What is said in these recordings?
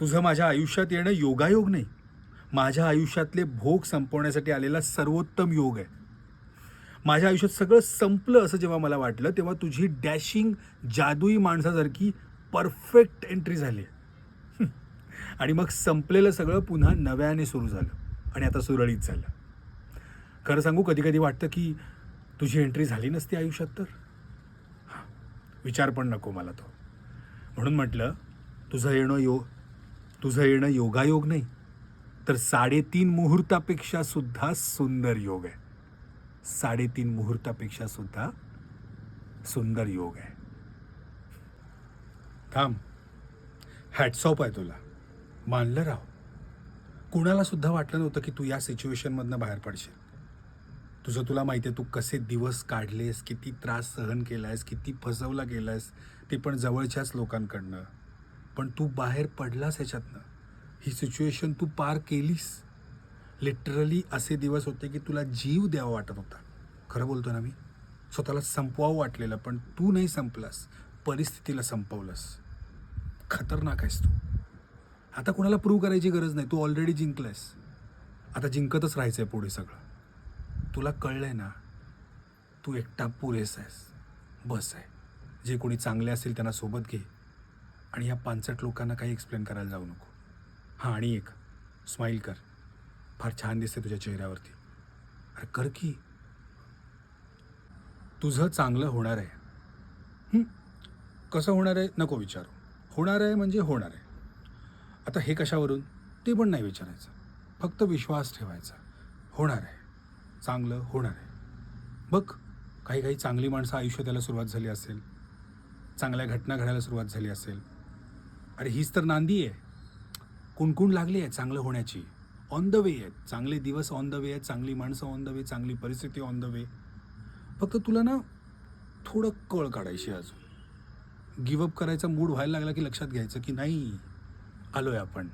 तुझं माझ्या आयुष्यात येणं योगायोग नाही. माझ्या आयुष्यातले भोग संपवण्यासाठी आलेला सर्वोत्तम योग आहे. माझ्या आयुष्यात सगळं संपलं असं जेव्हा मला वाटलं तेव्हा तुझी डॅशिंग जादुई माणसासारखी परफेक्ट एंट्री झाली. आणि मग संपलेलं सगळं पुन्हा नव्याने सुरू झालं आणि आता सुरळीत झालं. खरं सांगू कधी कधी वाटतं की तुझी एंट्री झाली नसती आयुष्यात तर? हां, विचार पण नको मला तो. म्हणून म्हटलं तुझं येणं योग तुझं येणं योगायोग नाही तर साडेतीन मुहूर्तापेक्षा सुद्धा सुंदर योग आहे. साडेतीन मुहूर्तापेक्षा सुद्धा सुंदर योग आहे. थांब हॅटसॉप आहे तुला. मानलं राव. कुणाला सुद्धा वाटलं नव्हतं की तू या सिच्युएशनमधनं बाहेर पडशील. तुझं तुला माहिती आहे तू कसे दिवस काढलेस किती त्रास सहन केलायस किती फसवला गेलायस ते पण जवळच्याच लोकांकडनं. पण तू बाहेर पडलास ह्याच्यातनं. ही सिच्युएशन तू पार केलीस. लिटरली असे दिवस होते की तुला जीव द्यावा वाटत होता. खरं बोलतो ना मी? स्वतःला संपवावं वाटलेलं पण तू नाही संपलास. परिस्थितीला संपवलंस. खतरनाक आहेस तू. आता कोणाला प्रूव्ह करायची गरज नाही. तू ऑलरेडी जिंकलायस. आता जिंकतच राहायचं आहे पुढे सगळं. तुला कळलंय ना? तू एकटा पुरेस आहेस. बस आहे. जे कोणी चांगले असेल त्यांना सोबत घे. आणि या पानसट लोकांना काही एक्सप्लेन करायला जाऊ नको. हां आणि एक स्माईल कर. फार छान दिसते तुझ्या चेहऱ्यावरती. अरे कर की. तुझं चांगलं होणार आहे. कसं होणार आहे? नको विचारू. होणार आहे म्हणजे होणार आहे. आता हे कशावरून? ते पण नाही विचारायचं. फक्त विश्वास ठेवायचा. होणार आहे. चांगलं होणार आहे. बघ काही काही चांगली माणसं आयुष्य त्याला सुरुवात झाली असेल. चांगल्या घटना घडायला सुरुवात झाली असेल. अरे हीच तर नांदी आहे. कुणकुण लागली आहे चांगलं होण्याची? ऑन द वे आहेत. चांगले दिवस ऑन द वे आहेत. चांगली माणसं ऑन द वे चांगली परिस्थिती ऑन द वे फक्त तुला ना थोडं कळ काढायची अजून. गिवअप करायचा मूड व्हायला लागला की लक्षात घ्यायचं की नाही आलो आहे आपण.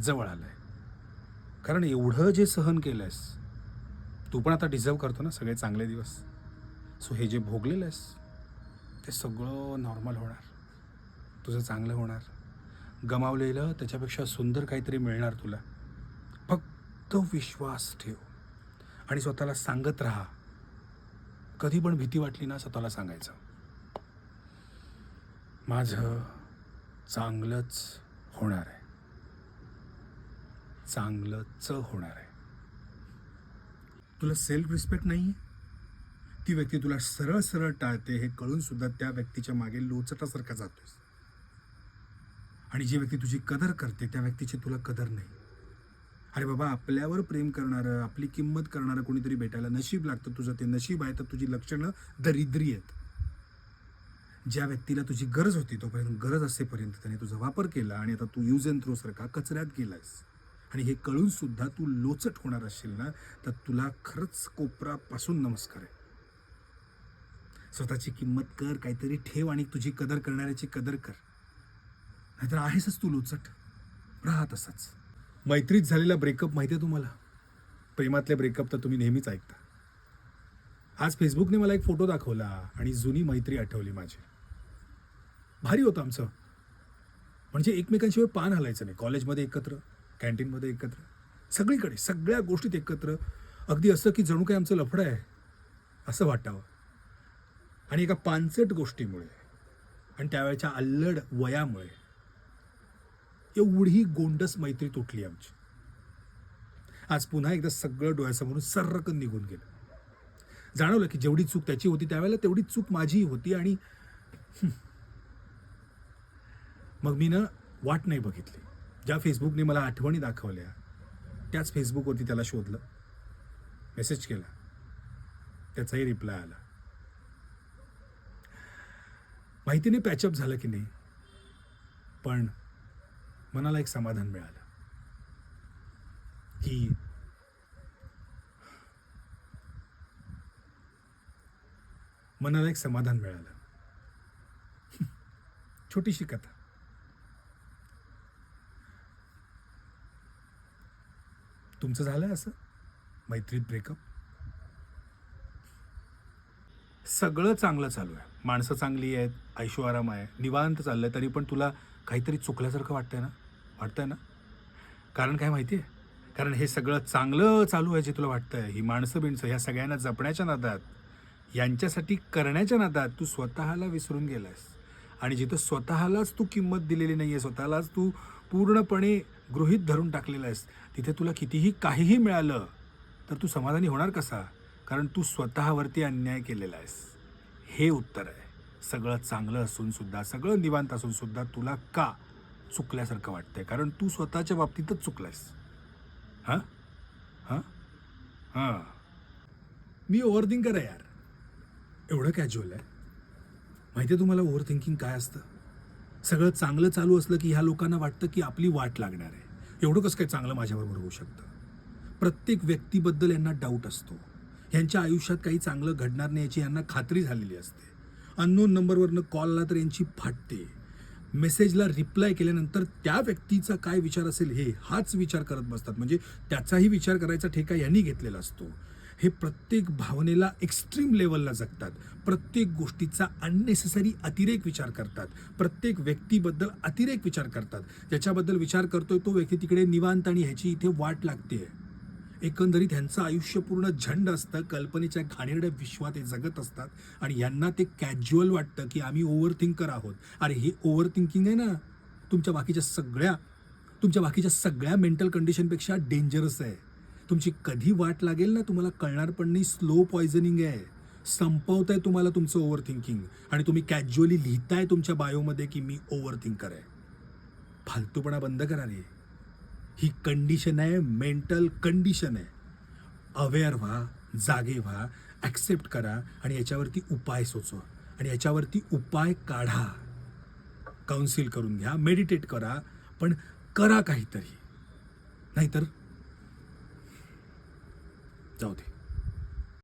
जवळ आलोय. कारण एवढं जे सहन केलंयस तू पण आता डिझर्व करतो ना सगळे चांगले दिवस. सो हे जे भोगलेलं आहेस ते सगळं नॉर्मल होणार. तुझं चांगलं होणार. गमावलेलं त्याच्यापेक्षा सुंदर काहीतरी मिळणार तुला. फक्त विश्वास ठेव. आणि स्वतःला सांगत राहा. कधी पण भीती वाटली ना स्वतःला सांगायचं. माझं चांगलंच होणार आहे. चांगलंच होणार आहे. तुला सेल्फ रिस्पेक्ट नाही आहे ती व्यक्ती तुला सरळ सरळ टाळते हे कळून सुद्धा त्या व्यक्तीच्या मागे लोचटासारखा जातोस आणि जी व्यक्ती तुझी कदर करते त्या व्यक्तीची तुला कदर नाही. अरे बाबा आपल्यावर प्रेम करणारं आपली किंमत करणारं कोणीतरी भेटायला नशीब लागतं तुझं ते नशीब आहे तर तुझी लक्षणं दरिद्री आहेत. ज्या व्यक्तीला तुझी गरज होती तोपर्यंत गरज असेपर्यंत त्याने तुझा वापर केला आणि आता तू यूज अँड थ्रो सारखा कचऱ्यात गेलायस. आणि हे कळून सुद्धा तू लोचट होणार असशील ना तर तुला खरंच कोपरापासून नमस्कार आहे. स्वतःची किंमत कर काहीतरी ठेव आणि तुझी कदर करणाऱ्याची कदर कर. नाहीतर आहेसच तू लोचट. राहा तसाच मैत्रीत झालेला ब्रेकअप माहिती आहे तुम्हाला? प्रेमातले ब्रेकअप तर तुम्ही नेहमीच ऐकता. आज फेसबुकने मला एक फोटो दाखवला आणि जुनी मैत्री आठवली माझी. भारी होतं आमचं. म्हणजे एकमेकांशिवाय पान हलायचं नाही. कॉलेजमध्ये एकत्र कॅन्टीनमध्ये एकत्र सगळीकडे सगळ्या गोष्टीत एकत्र. अगदी असं की जणू काही आमचं लफडं आहे असं वाटावं. आणि एका पानसट गोष्टीमुळे आणि त्यावेळच्या अल्लड वयामुळे एवढी गोंडस मैत्री तुटली आमची. आज पुन्हा एकदा सगळं डोळ्यासमोरून सर्रकन निघून गेलं. जाणवलं की जेवढी चूक त्याची होती त्यावेळेला तेवढी चूक माझीही होती आणि मग मी ना वाट नाही बघितली. ज्या फेसबुकने मला आठवणी दाखवल्या त्याच फेसबुकवरती त्याला शोधलं. मेसेज केला. त्याचाही रिप्लाय आला. माहितीने पॅचअप झालं की नाही. पण मनाला एक समाधान मिळालं. की मनाला एक समाधान मिळालं. छोटीशी कथा. तुमचं झालं असं? मैत्रीत ब्रेकअप? सगळं चांगलं चालू आहे. माणसं चांगली आहेत ऐशो आराम आहे. निवांत चाललं आहे तरी पण तुला काहीतरी चुकल्यासारखं वाटतंय ना? वाटतंय ना? कारण काय माहिती आहे कारण हे सगळं चांगलं चालू आहे जे तुला आहे ही माणसं बिणसं ह्या सगळ्यांना जपण्याच्या नादात यांच्यासाठी करण्याच्या नादात तू स्वतःला विसरून गेलास आणि जिथं स्वतःलाच तू किंमत दिलेली नाही आहे स्वतःलाच तू पूर्णपणे गृहीत धरून टाकलेलं आहेस तिथे तुला कितीही काहीही मिळालं तर तू समाधानी होणार कसा? कारण तू स्वतःवरती अन्याय केलेला आहेस. हे उत्तर आहे. सगळं चांगलं असूनसुद्धा सगळं निवांत असूनसुद्धा तुला का चुकल्यासारखं वाटतंय कारण तू स्वतःच्या बाबतीतच चुकलायस. हां? हां? हां. मी ओव्हर थिंकर आहे यार. एवढं कॅज्युअल आहे. माहिती आहे तुम्हाला ओव्हर थिंकिंग काय असतं? सगळं चांगलं चालू असलं की ह्या लोकांना वाटतं की आपली वाट लागणार आहे. एवढं कसं काय चांगलं माझ्याबरोबर होऊ शकतं? प्रत्येक व्यक्तीबद्दल यांना डाऊट असतो. यांच्या आयुष्यात काही चांगलं घडणार नाही याची यांना खात्री झालेली असते. अननोन नंबरवरनं कॉल आला तर यांची फाटते. मेसेजला रिप्लाय केल्यानंतर त्या व्यक्तीचा काय विचार असेल हे हाच विचार करत बसतात. म्हणजे त्याचाही विचार करायचा ठेका यांनी घेतलेला असतो. हे प्रत्येक भावनेला एक्स्ट्रीम लेवलला जगतात. प्रत्येक गोष्टीचा अननेसेसरी अतिरेक विचार करतात. प्रत्येक व्यक्तीबद्दल अतिरेक विचार करतात. ज्याच्याबद्दल विचार करतोय तो व्यक्ती तिकडे निवांत आणि ह्याची इथे वाट लागते एकंदरीत ह्यांचं आयुष्य पूर्ण झंड असतं कल्पनेच्या घाणेरड्या विश्वात हे जगत असतात आणि यांना ते कॅज्युअल वाटतं की आम्ही ओव्हर थिंकर आहोत. अरे हे ओव्हर थिंकिंग आहे ना तुमच्या बाकीच्या सगळ्या तुमच्या बाकीच्या सगळ्या मेंटल कंडिशनपेक्षा डेंजरस आहे. तुमची कधी वाट लागेल ना तुम्हाला कळणार पण नाही स्लो पॉयझनिंग आहे. संपवत आहे तुम्हाला तुमचं ओव्हर थिंकिंग आणि तुम्ही कॅज्युअली लिहिताय तुमच्या बायोमध्ये की मी ओव्हर थिंकर आहे. फालतूपणा बंद करा रे. ही कंडिशन आहे मेंटल कंडिशन आहे. अवेअर व्हा जागे व्हा ॲक्सेप्ट करा आणि याच्यावरती उपाय सोचवा. आणि याच्यावरती उपाय काढा. काउन्सिल करून घ्या मेडिटेट करा पण करा काहीतरी. नाहीतर जाऊ दे.